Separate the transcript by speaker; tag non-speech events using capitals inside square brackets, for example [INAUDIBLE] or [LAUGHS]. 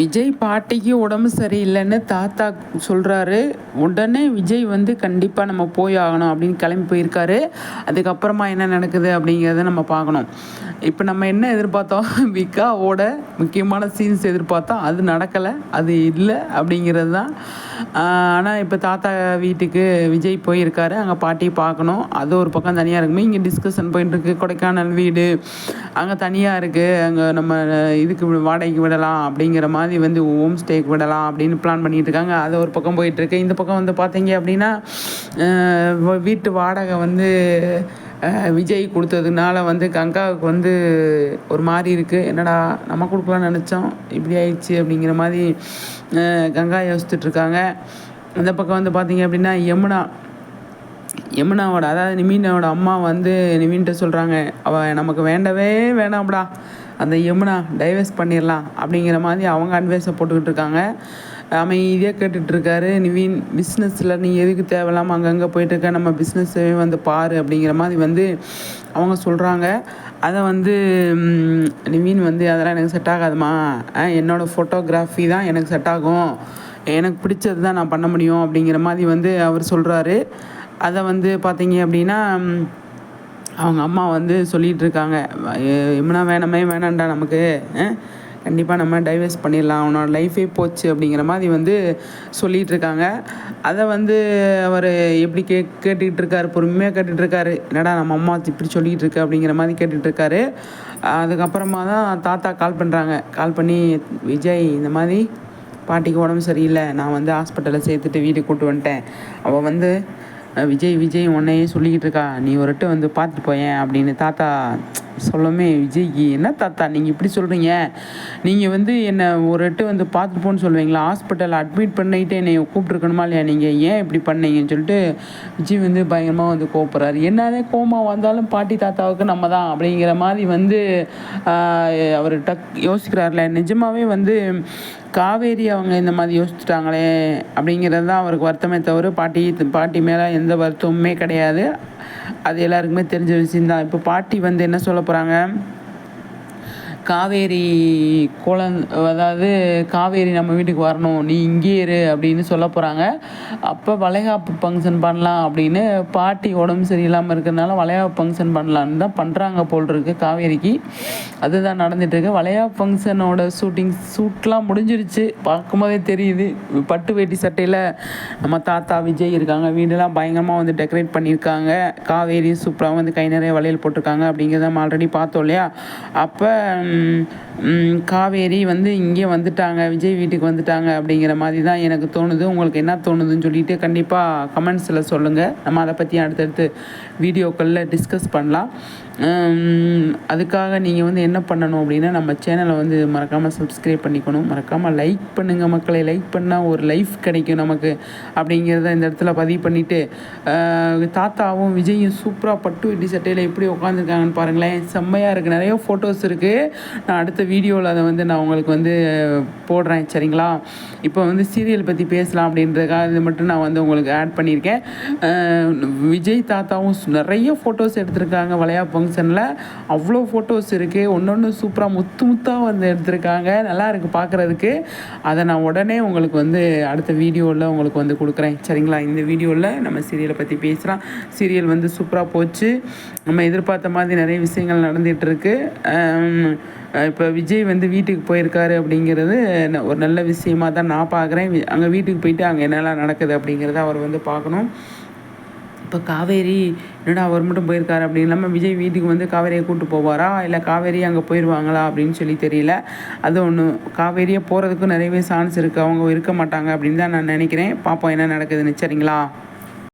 Speaker 1: விஜய் பாட்டிக்கு உடம்பு சரியில்லைன்னு தாத்தா சொல்கிறாரு உடனே விஜய் வந்து கண்டிப்பாக நம்ம போய் ஆகணும் அப்படின்னு கிளம்பி போயிருக்காரு. அதுக்கப்புறமா என்ன நடக்குது அப்படிங்கிறத நம்ம பார்க்கணும். இப்போ நம்ம என்ன எதிர்பார்த்தோம்? [LAUGHS] விக்காவோட முக்கியமான சீன்ஸ் எதிர்பார்த்தோம். அது நடக்கலை அது இல்லை அப்படிங்கிறது தான். ஆனால் இப்போ தாத்தா வீட்டுக்கு விஜய் போயிருக்காரு. அங்கே பாட்டியை பார்க்கணும். அது ஒரு பக்கம் தனியாக இருக்குமே. இங்கே டிஸ்கஷன் போயிட்டுருக்கு கொடைக்கானல் வீடு அங்கே தனியாக இருக்குது அங்கே நம்ம இதுக்கு வி- வாடகைக்கு விடலாம் அப்படிங்கிற மாதிரி வந்து ஹோம் ஸ்டே விடலாம் அப்படின்னு பிளான் பண்ணிகிட்டு இருக்காங்க அது ஒரு பக்கம் போயிட்டுருக்கு. இந்த பக்கம் வந்து பார்த்தீங்க அப்படின்னா வீட்டு வாடகை வந்து விஜய் கொடுத்ததுனால வந்து கங்காவுக்கு வந்து ஒரு மாதிரி இருக்குது என்னடா நம்ம கொடுக்கலாம்னு நினச்சோம். இப்படி ஆயிடுச்சு அப்படிங்கிற மாதிரி கங்கா யோசிச்சுட்ருக்காங்க. அந்த பக்கம் வந்து பார்த்தீங்க அப்படின்னா யமுனா. யமுனாவோட அதாவது நிமீனோட அம்மா வந்து நிமீன்கிட்ட சொல்கிறாங்க அவள் நமக்கு வேண்டவே வேணாம்டா. அந்த யமுனா டைவர்ஸ் பண்ணிடலாம் அப்படிங்கிற மாதிரி அவங்க அட்வைஸை போட்டுக்கிட்டு இருக்காங்க. அமைதியாக கேட்டுட்ருக்காரு நிவின் பிஸ்னஸில் நீ எதுக்கு தேவையில்லாமல் அங்கங்கே போயிட்டு இருக்க? நம்ம பிஸ்னஸே வந்து பாரு அப்படிங்கிற மாதிரி வந்து அவங்க சொல்கிறாங்க அதை வந்து நிவின் நிவீன் வந்து அதெல்லாம் எனக்கு செட் ஆகாதுமா. என்னோடய ஃபோட்டோகிராஃபி தான் எனக்கு செட் ஆகும். எனக்கு பிடிச்சது தான் நான் பண்ண முடியும். அப்படிங்கிற மாதிரி வந்து அவர் சொல்கிறாரு அதை வந்து பார்த்தீங்க அப்படின்னா அவங்க அம்மா வந்து சொல்லிகிட்டு இருக்காங்க எம்னா வேணாமே வேணாம்டா நமக்கு. கண்டிப்பாக நம்ம டைவர்ஸ் பண்ணிடலாம். அவனோட லைஃபே போச்சு அப்படிங்கிற மாதிரி வந்து சொல்லிகிட்டு இருக்காங்க அதை வந்து அவர் எப்படி கே கேட்டுக்கிட்டு இருக்காரு பொறுமையாக கேட்டுகிட்டு இருக்காரு என்னடா நம்ம அம்மா இப்படி சொல்லிக்கிட்டு இருக்கு அப்படிங்கிற மாதிரி கேட்டுட்டு இருக்காரு அதுக்கப்புறமா தான் தாத்தா கால் பண்ணுறாங்க கால் பண்ணி விஜய் இந்த மாதிரி பாட்டிக்கு உடம்பு சரியில்லை. நான் வந்து ஹாஸ்பிட்டலில் சேர்த்துட்டு வீட்டுக்கு கூட்டு வந்துட்டேன். அவள் வந்து விஜய் விஜய் உன்னையே சொல்லிக்கிட்டு இருக்கா. நீ ஒரு வந்து பார்த்துட்டு போயேன் அப்படின்னு தாத்தா சொல்லமே விஜய்க்கு என்ன தாத்தா நீங்கள் இப்படி சொல்கிறீங்க நீங்கள் வந்து என்னை ஒரு எட்டு வந்து பார்த்துட்டு போன்னு சொல்லுவீங்களா? ஹாஸ்பிட்டலில் அட்மிட் பண்ணிட்டு என்னை கூப்பிட்ருக்கணுமா இல்லையா நீங்கள் ஏன் இப்படி பண்ணீங்கன்னு சொல்லிட்டு விஜய் வந்து பயங்கரமாக வந்து கோப்புறாரு என்னதே கோமா வந்தாலும் பாட்டி தாத்தாவுக்கு நம்ம தான் அப்படிங்கிற மாதிரி வந்து அவர் டக் யோசிக்கிறார்ல. நிஜமாகவே வந்து காவேரி அவங்க இந்த மாதிரி யோசிச்சுட்டாங்களே அப்படிங்கிறது தான் அவருக்கு வருத்தமே தவிர பாட்டி பாட்டி மேலே எந்த வருத்தமுமே கிடையாது. அது எல்லாருக்குமே தெரிஞ்ச விஷயம்தான். இப்போ பாட்டி வந்து என்ன சொல்ல போகிறாங்க காவேரி குளம் அதாவது காவேரி நம்ம வீட்டுக்கு வரணும் நீ இங்கே இரு அப்படின்னு சொல்ல போகிறாங்க அப்போ வளைகாப்பு ஃபங்க்ஷன் பண்ணலாம் அப்படின்னு பாட்டி உடம்பு சரியில்லாமல் இருக்கிறதுனால வளையாப்பு ஃபங்க்ஷன் பண்ணலான்னு தான் பண்ணுறாங்க போல் இருக்கு காவேரிக்கு. அதுதான் நடந்துட்டு வளையாப்பு ஃபங்க்ஷனோட ஷூட்டிங் ஷூட்லாம் முடிஞ்சிருச்சு. பார்க்கும்போதே தெரியுது. பட்டு வேட்டி சட்டையில் நம்ம தாத்தா விஜய் இருக்காங்க. வீடெல்லாம் பயங்கரமாக வந்து டெக்கரேட் பண்ணியிருக்காங்க. காவேரி சூப்பராக வந்து கை நிறைய வளையல் போட்டிருக்காங்க அப்படிங்கிறத நம்ம ஆல்ரெடி பார்த்தோம் இல்லையா? அப்போ 嗯 காவேரி வந்து இங்கே வந்துட்டாங்க விஜய் வீட்டுக்கு வந்துட்டாங்க அப்படிங்கிற மாதிரி தான் எனக்கு தோணுது. உங்களுக்கு என்ன தோணுதுன்னு சொல்லிட்டு கண்டிப்பாக கமெண்ட்ஸில் சொல்லுங்கள் நம்ம அதை பற்றி அடுத்தடுத்து வீடியோக்களில் டிஸ்கஸ் பண்ணலாம். அதுக்காக நீங்கள் வந்து என்ன பண்ணணும் அப்படின்னா நம்ம சேனலை வந்து மறக்காமல் சப்ஸ்கிரைப் பண்ணிக்கணும். மறக்காமல் லைக் பண்ணுங்கள் மக்களை. லைக் பண்ணால் ஒரு லைஃப் கிடைக்கும் நமக்கு அப்படிங்கிறத இந்த இடத்துல பதிவு பண்ணிவிட்டு தாத்தாவும் விஜயும் சூப்பராக பட்டு வெட்டி சட்டையில் எப்படி உட்காந்துருக்காங்கன்னு பாருங்களேன். செம்மையாக இருக்குது நிறைய ஃபோட்டோஸ் இருக்குது நான் அடுத்த வீடியோவில் அதை வந்து நான் உங்களுக்கு வந்து போடுறேன் சரிங்களா? இப்போ வந்து சீரியல் பற்றி பேசலாம் அப்படின்றதுக்காக இது மட்டும் நான் வந்து உங்களுக்கு ஆட் பண்ணியிருக்கேன். விஜய் தாத்தாவும் நிறைய ஃபோட்டோஸ் எடுத்திருக்காங்க வளையா ஃபங்க்ஷனில் அவ்வளோ ஃபோட்டோஸ் இருக்குது ஒன்று ஒன்று சூப்பராக முத்து முத்தாக வந்து எடுத்திருக்காங்க. நல்லா இருக்குது பார்க்குறதுக்கு அதை நான் உடனே உங்களுக்கு வந்து அடுத்த வீடியோவில் உங்களுக்கு வந்து கொடுக்குறேன் சரிங்களா? இந்த வீடியோவில் நம்ம சீரியலை பற்றி பேசலாம். சீரியல் வந்து சூப்பராக போச்சு. நம்ம எதிர்பார்த்த மாதிரி நிறைய விஷயங்கள் நடந்துகிட்ருக்கு இப்போ விஜய் வந்து வீட்டுக்கு போயிருக்காரு அப்படிங்கிறது ஒரு நல்ல விஷயமா தான் நான் பார்க்குறேன் அங்கே வீட்டுக்கு போயிட்டு அங்கே என்னெல்லாம் நடக்குது அப்படிங்கிறத அவர் வந்து பார்க்கணும் இப்போ காவேரி என்னடா அவர் மட்டும் போயிருக்காரு அப்படின்னு இல்லாமல் விஜய் வீட்டுக்கு வந்து காவேரியை கூப்பிட்டு போவாரா? இல்லை காவேரி அங்கே போயிடுவாங்களா அப்படின்னு சொல்லி தெரியல. அது ஒன்று காவேரியை போகிறதுக்கும் நிறையவே சான்ஸ் இருக்குது அவங்க இருக்க மாட்டாங்க அப்படின்னு தான் நான் நினைக்கிறேன். பார்ப்போம் என்ன நடக்குதுன்னு. சரிங்களா?